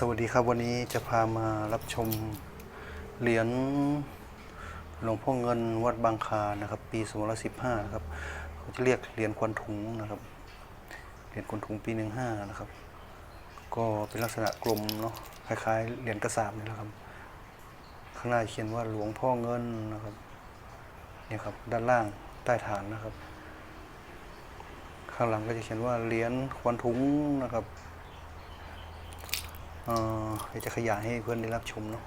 สวัสดีครับวันนี้จะพามารับชมเหรียญหลวงพ่อเงินวัดบางคานะครับ ปี2515นะครับเขาจะเรียกเหรียญควันถุงนะครับเหรียญควันถุงปี 15นะครับ ก็เป็นลักษณะกลมเนาะคล้ายๆเหรียญกระสาบนี่แหละครับ ข้างหน้าเขียนว่าหลวงพ่อเงินนะครับเนี่ยครับด้านล่างใต้ฐานนะครับ ข้างหลังก็จะเขียนว่าเหรียญควันถุงนะครับ เอ่อเดี๋ยวจะขยายให้เพื่อนได้รับชมเนาะ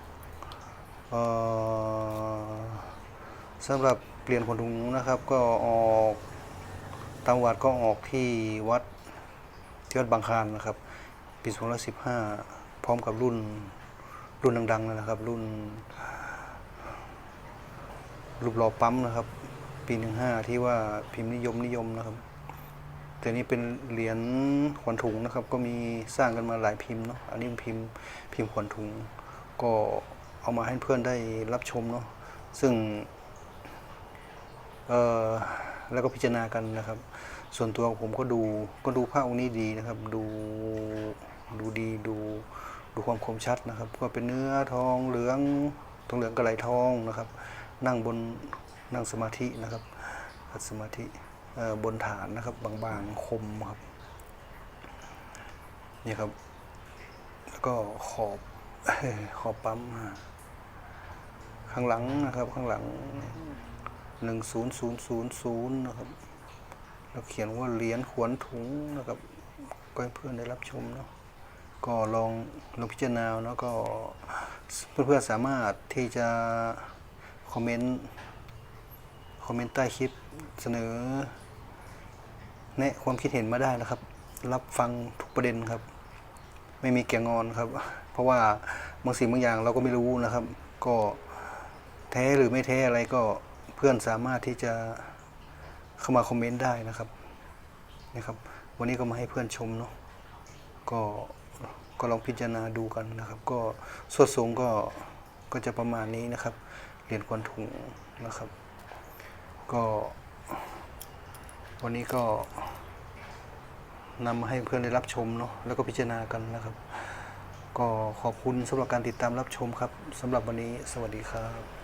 สำหรับเปลี่ยนคนถุงนะครับก็ออกตามวัดก็ออกที่วัดที่วัดบางคานนะครับปี2015 พร้อมกับรุ่นรุ่นดังๆนะครับ รุ่นรูปหล่อปั๊มนะครับ ปี 15 ที่ว่าพิมพ์นิยมนิยมนะครับ แต่นี้เป็นเหรียญขวัญถุงนะครับ ก็มีสร้างกันมาหลายพิมพ์เนาะอันนี้เป็นพิมพ์พิมพ์ขวัญถุง ก็เอามาให้เพื่อนได้รับชมเนาะซึ่งเออแล้วก็พิจารณากันนะครับ ส่วนตัวผมก็ดูก็ดูภาพองค์นี้ดีนะครับ ดูดูดีดูดูความคมชัดนะครับ ก็เป็นเนื้อทองเหลืองทองเหลืองกระไหลทองนะครับ นั่งบนนั่งสมาธินะครับขัดสมาธิ บนฐานนะครับ บางๆ คมครับนี่ครับ แล้วก็ขอบขอบปั๊มข้างหลังนะครับ ข้างหลังหนึ่งศูนย์ศูนย์ศูนย์ศูนย์นะครับแล้วเขียนว่าเหรียญขวนถุงนะครับ ก็ให้เพื่อนได้รับชมเนาะก็ลองลองพิจารณาเนาะก็เพื่อนๆสามารถที่จะคอมเมนต์ อมเมนต์ใต้คลิปเสนอ แนะความคิดเห็นมาได้นะครับ รับฟังทุกประเด็นครับ ไม่มีแกงอนครับ เพราะว่าบางสิ่งบางอย่างเราก็ไม่รู้นะครับ ก็แท้หรือไม่แท้อะไรก็เพื่อนสามารถที่จะเข้ามาคอมเมนต์ได้นะครับนะครับ วันนี้ก็มาให้เพื่อนชมเนาะก็ก็ลองพิจารณาดูกันนะครับ ก็สวดสูงก็ก็จะประมาณนี้นะครับ เหรียญควนถุงนะครับ ก็ วันนี้ก็นำมาให้เพื่อนได้รับชมเนาะแล้วก็พิจารณากันนะครับ ก็ขอบคุณสำหรับการติดตามรับชมครับสำหรับวันนี้สวัสดีครับ